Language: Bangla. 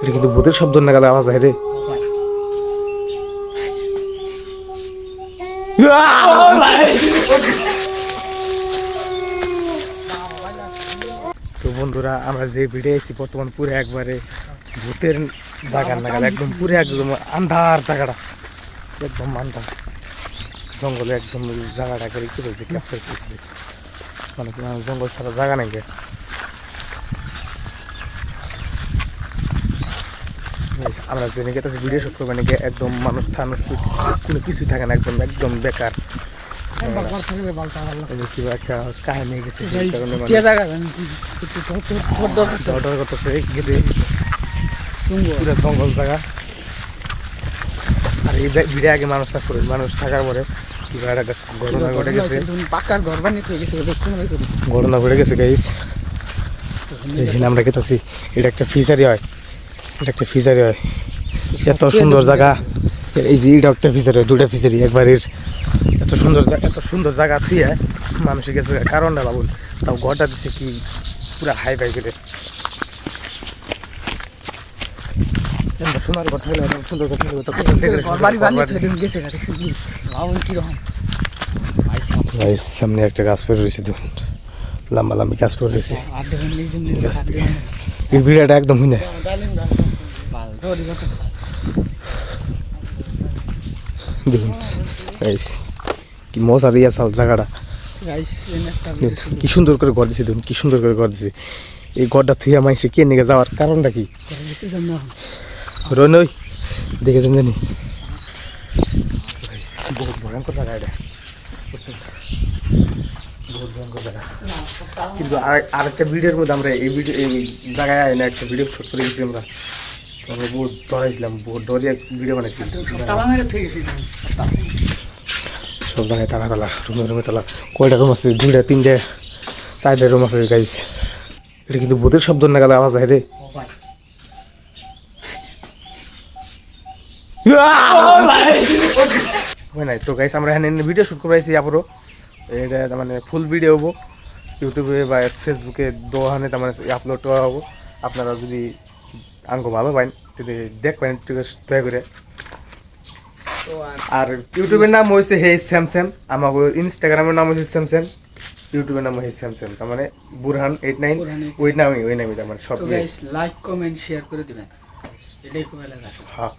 এটা কিন্তু ভূতের শব্দ না গেলে আওয়াজ হয় রে। তো বন্ধুরা, আমরা যে ভিডিও এসেছি বর্তমান পুরো একবারে ভূতের জায়গার নাগাল একদম পুরো একদম আন্ধার জায়গাটা। একদম আন্ধার। জঙ্গলে একদম জায়গাটা করে কি রয়েছে ক্যাপচার করছে। মানে জঙ্গল ছাড়া জায়গা নাই গে। এই আমরা জেনে গেছে ভিডিও শুট করব নাকি একদম মানুষ টানুষ কোনো কিছুই থাকে না একদম একদম বেকার। একটা কাহিনী গেছে সেই কারণে করতেছে পুরো জঙ্গল জায়গা। আর এই ভিড়ে আগে মানুষ মানুষ থাকার পরে ঘটনা ঘটে গেছে। ঘটনা ঘটে গেছে গাইস আমরা গেতেছি এটা একটা ফিশারি হয়। এটা একটা ফিশারি হয়। এত সুন্দর জায়গা। এই যে এটা একটা ফিশারি হয় দুটা ফিশারি একবারের এত সুন্দর জায়গা এত সুন্দর জায়গা থুয়ে মানুষের গেছে কারণটা বাবুল। তাও ঘরটা দিচ্ছে কি পুরা হাই ফাই করে সুন্দর কথা হলো কথা হলো হয়ে সামনে একটা গাছ পড়ে রয়েছে দেখুন। লম্বা লম্বি গাছ পড়ে রয়েছে। এই ভিড়াটা একদম হুই না দেখুন গাইস কি মজা রিয়া চাল জায়গাটা। কি সুন্দর করে ঘর দিছে দেখুন কি সুন্দর করে ঘর দিছে। এই ঘরটা থুইয়া মাইসে কে নিয়ে যাওয়ার কারণটা কি? রনই দেখেছেন জানি। বহুত ভয়ঙ্কর জায়গা এটা। বহুত ভয়ঙ্কর জায়গা। কিন্তু আর- আরেকটা ভিডিওর মধ্যে আমরা এই ভিডিও এই জায়গায় না একটা ভিডিও শুট করে গেছি আমরা। আমরা বহুত ডরাইছিলাম বহুত ডরিয়ে ভিডিও বানাইছি সব জায়গায় তালা তালা রুমে রুমে তালা। কয়টা রুম আছে? দুইটা তিনটে চারটে রুম আছে গাইস এটা কিন্তু ভূতের শব্দ না গেলে আওয়াজ হয় রে। হয় নাই। তো গাইস আমরা এখানে ভিডিও শুট করে আইছি আপুরো এটা তার মানে ফুল ভিডিও হব। ইউটিউবে বা ফেসবুকে দোহানে তার মানে আপলোড করা হব। আপনারা যদি আঙ্ক ভালো পাইন যদি দেখবেন একটু দয়া করে। আর ইউটিউবের নাম হয়েছে হে স্যামস্যাম আমার ইনস্টাগ্রামের নাম হয়েছে স্যামস্যাম ইউটিউবের নাম হয়েছে স্যামস্যাম তার মানে বুরহান এইট নাইন ওই নামই ওই নামই তার মানে সব লাইক কমেন্ট শেয়ার করে দিবেন। এটাই খুব হ্যাঁ।